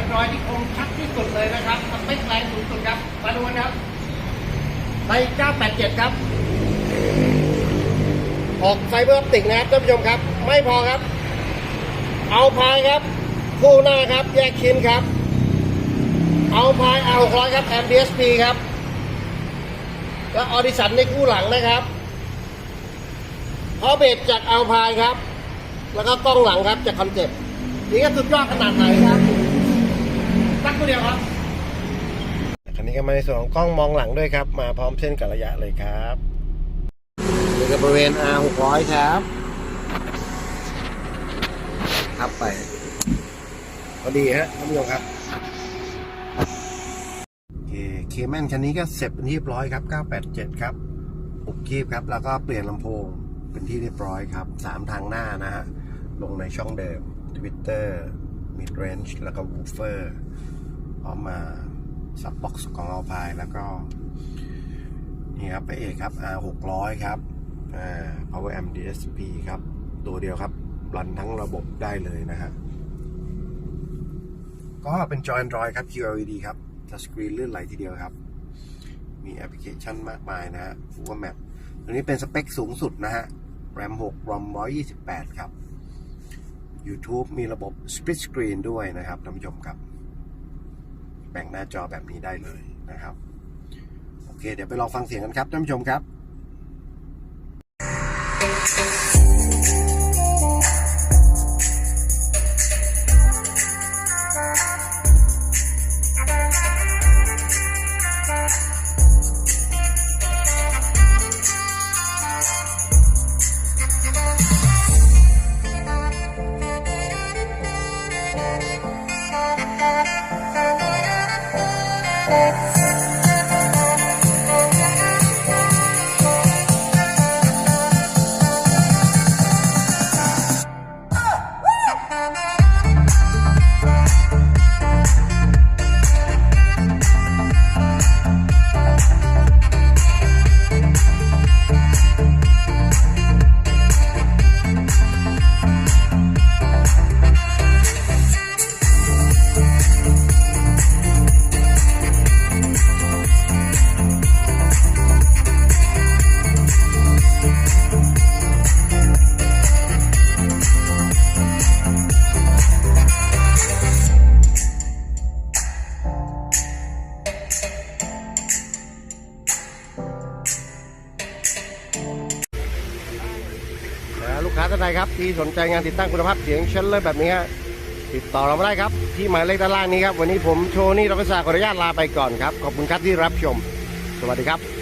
อยรอยที่คมชัดที่สุดเลยนะครับสเปคแรงสูงสุดครับมาดูกันครับใน987 ครับ ออกไฟเบอร์ออปติกนะครับท่านผู้ชมครับ ไม่พอครับ เอาพายครับ คู่หน้าครับ แยกชิ้นครับ เอาพายเอาคอยครับแอม DSP ครับ และออดิสันในคู่หลังนะครับพอเบรกจากเอาพายครับ แล้วก็กล้องหลังครับจากคอนเซ็ปต์นี่ก็สุดยอดขนาดไหนครับ ตัวเดียวครับคันนี้ก็มาในส่วนของกล้องมองหลังด้วยครับ มาพร้อมเส้นกับระยะเลยครับนี่ก็บริเวณ R 600ครับครับไปพอดีฮะท่านผู้ชมครับโอเคเคแมนคันนี้ก็เสร็จเป็นที่เรียบร้อยครับ 987 ครับปุกคีบครับ แล้วก็เปลี่ยนลำโพงเป็นที่เรียบร้อยครับสามทางหน้านะฮะ ลงในช่องเดิม Twitter Mid Range แล้วก็ Woofer พอมมาซับบ็อกซ์ของเราพายแล้วก็นี่ครับไปเอกครับ R 600ครับอ่า Power Amp DSP ครับ ตัวเดียวครับ รันทั้งระบบได้เลยนะฮะก็เป็นจอ Android ครับ QLED ครับทัชสกรีนลื่นไหลทีเดียวครับ มีแอปพลิเคชันมากมายนะฮะ Google Map ตัวนี้เป็นสเปคสูงสุดนะฮะ RAM 6 ROM 128 ครับ YouTube มีระบบ Split Screen ด้วยนะครับท่านผู้ชมครับ แบ่งหน้าจอแบบนี้ได้เลยนะครับ โอเค เดี๋ยวไปลองฟังเสียงกันครับท่านผู้ชมครับ sex. ท่านใดครับ ที่สนใจงานติดตั้งคุณภาพเสียงเชนเลอร์แบบนี้ฮะติดต่อเรามาได้ครับที่หมายเลขด้านล่างนี้ครับ วันนี้ผมโชนี่รักษาขออนุญาตลาไปก่อนครับ ขอบคุณครับที่รับชม สวัสดีครับ